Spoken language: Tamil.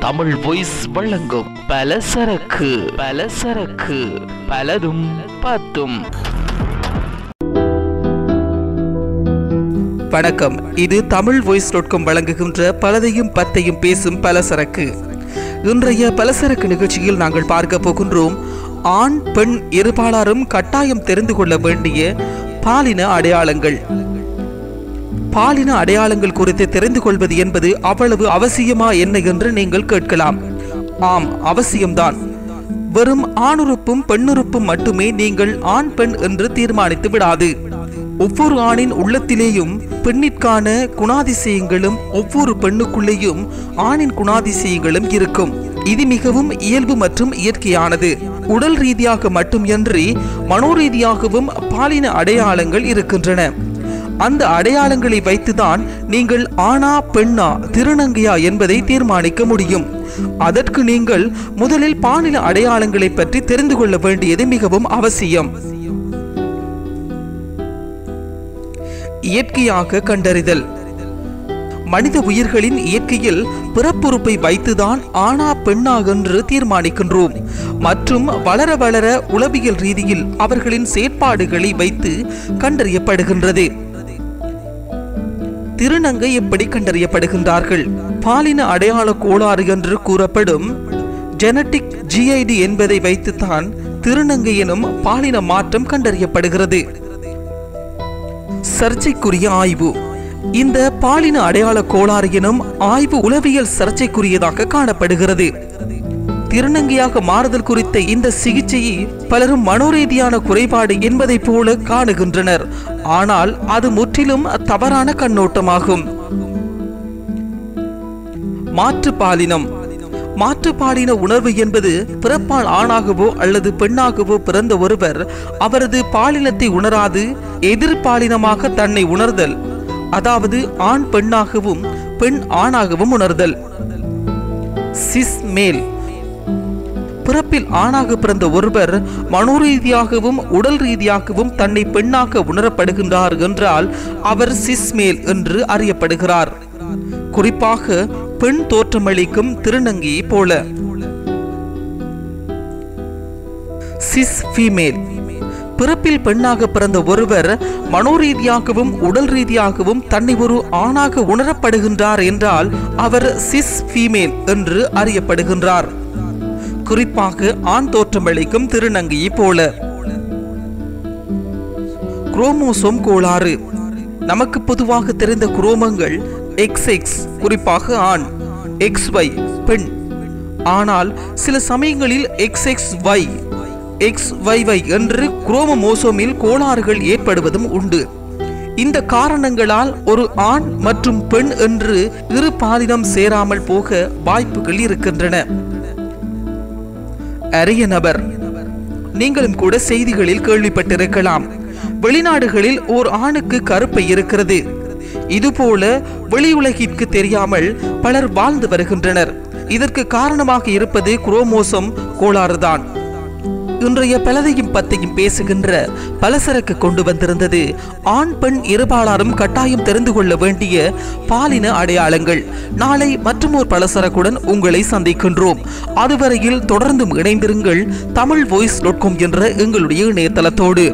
தமிழ் வாய்ஸ் வழங்கும் பல சரக்கு பல சரக்கு பலதும் பத்தும். வணக்கம். இது தமிழ் வாய்ஸ் டாட் காம் வழங்குகின்ற பலதையும் பத்தையும் பேசும் பல சரக்கு. இன்றைய பலசரக்கு நிகழ்ச்சியில் நாங்கள் பார்க்க போகின்றோம் ஆண் பெண் இருபாலாரும் கட்டாயம் தெரிந்து கொள்ள வேண்டிய பாலின அடையாளங்கள். பாலின அடையாளங்கள் குறித்து தெரிந்து கொள்வது என்பது அவ்வளவு அவசியமா என்ன என்று நீங்கள் கேட்கலாம். ஆம் அவசியம்தான். வெறும் ஆணுறுப்பும் பெண்ணுறுப்பும் மட்டுமே நீங்கள் ஆண் பெண் என்று தீர்மானித்து விடாது. ஒவ்வொரு ஆணின் உள்ளத்திலேயும் பெண்ணிற்கான குணாதிசயங்களும் ஒவ்வொரு பெண்ணுக்குள்ளேயும் ஆணின் குணாதிசயங்களும் இருக்கும். இது மிகவும் இயல்பு மற்றும் இயற்கையானது. உடல் ரீதியாக மட்டுமின்றி மனோரீதியாகவும் பாலின அடையாளங்கள் இருக்கின்றன. அந்த அடையாளங்களை வைத்துதான் நீங்கள் ஆணா பெண்ணா திருநங்கையா என்பதை தீர்மானிக்க முடியும். அதற்கு நீங்கள் முதலில் பாலின அடையாளங்களை பற்றி தெரிந்து கொள்ள வேண்டியது மிகவும் அவசியம். இயற்கையாக கண்டறிதல். மனித உயிர்களின் இயற்கையில் பிறப்புறுப்பை வைத்துதான் ஆணா பெண்ணாகென்று தீர்மானிக்கின்றோம். மற்றும் வளர வளர உளவியல் ரீதியில் அவர்களின் செயற்பாடுகளை வைத்து கண்டறியப்படுகின்றது. திருநங்கை எப்படி கண்டறியப்படுகின்றார்கள்? பாலின அடையாள கோளாறு என்று கூறப்படும் ஜெனட்டிக் ஜிஐடி என்பதை வைத்துத்தான் திருநங்கை எனும் பாலின மாற்றம் கண்டறியப்படுகிறது. சர்ச்சைக்குரிய ஆய்வு. இந்த பாலின அடையாள கோளாறு எனும் ஆய்வு உளவியல் சர்ச்சைக்குரியதாக காணப்படுகிறது. திருநங்கையாக மாறுதல் குறித்த இந்த சிகிச்சையை பலரும் மனோரீதியான குறைபாடு என்பதைப் போல காணுகின்றனர். ஆனால் அது முற்றிலும் தவறான கண்ணோட்டமாகும். மாற்று பாலினம். மாற்று பாலின உணர்வு என்பது பிறப்பால் ஆணாகவோ அல்லது பெண்ணாகவோ பிறந்த ஒருவர் அவரது பாலினத்தை உணராது எதிர்பாலினமாக தன்னை உணர்தல். அதாவது ஆண் பெண்ணாகவும் பெண் ஆணாகவும் உணர்தல். சிஸ் மேல். பிறப்பில் ஆணாக பிறந்த ஒருவர் மனோரீதியாகவும் உடல் ரீதியாகவும் தன்னை பெண்ணாக உணரப்படுகின்றார் என்றால் அவர் சிஸ்மேல் என்று அறியப்படுகிறார். குறிப்பாக பெண் தோற்றமளிக்கும் திருநங்கையை போல. Cis female. பிறப்பில் பெண்ணாக பிறந்த ஒருவர் மனோரீதியாகவும் உடல் ரீதியாகவும் தன்னை ஒரு ஆணாக உணரப்படுகின்றார் என்றால் அவர் சிஸ் ஃபீமேல் என்று அறியப்படுகின்றார். குறிப்பாக ஆண் தோற்றமளிக்கும் திருநங்கையை போல. குரோமோசோம் கோளாறு. நமக்கு பொதுவாக தெரிந்த குரோமங்கள் எக்ஸ் எக்ஸ் குறிப்பாக ஆண். எக்ஸ் ஒய் பெண். ஆனால் சில சமயங்களில் X X Y X Y என்று குரோமோசோமில் கோளாறுகள் ஏற்படுவதும் உண்டு. இந்த காரணங்களால் ஒரு ஆண் மற்றும் பெண் என்று இரு பாலினம் சேராமல் போக வாய்ப்புகள் இருக்கின்றன. அரிய நபர் நீங்களும் கூட செய்திகளில் கேள்விப்பட்டிருக்கலாம். வெளிநாடுகளில் ஓர் ஆணுக்கு கருப்பை இருக்கிறது. இதுபோல வெளியுலகிற்கு தெரியாமல் பலர் வாழ்ந்து வருகின்றனர். இதற்கு காரணமாக இருப்பது குரோமோசம் கோளாறுதான். இன்றைய பலதையும் பத்தையும் பேசுகின்ற பலசரக்கு கொண்டு வந்திருந்தது. ஆண் பெண் இருபாலாரும் கட்டாயம் தெரிந்து கொள்ள வேண்டிய பாலின அடையாளங்கள். நாளை மற்றொரு பலசரக்குடன் உங்களை சந்திக்கின்றோம். அதுவரையில் தொடர்ந்தும் இணைந்திருங்கள் தமிழ் வாய்ஸ் டாட் காம் என்ற எங்களுடைய இணையதளத்தோடு.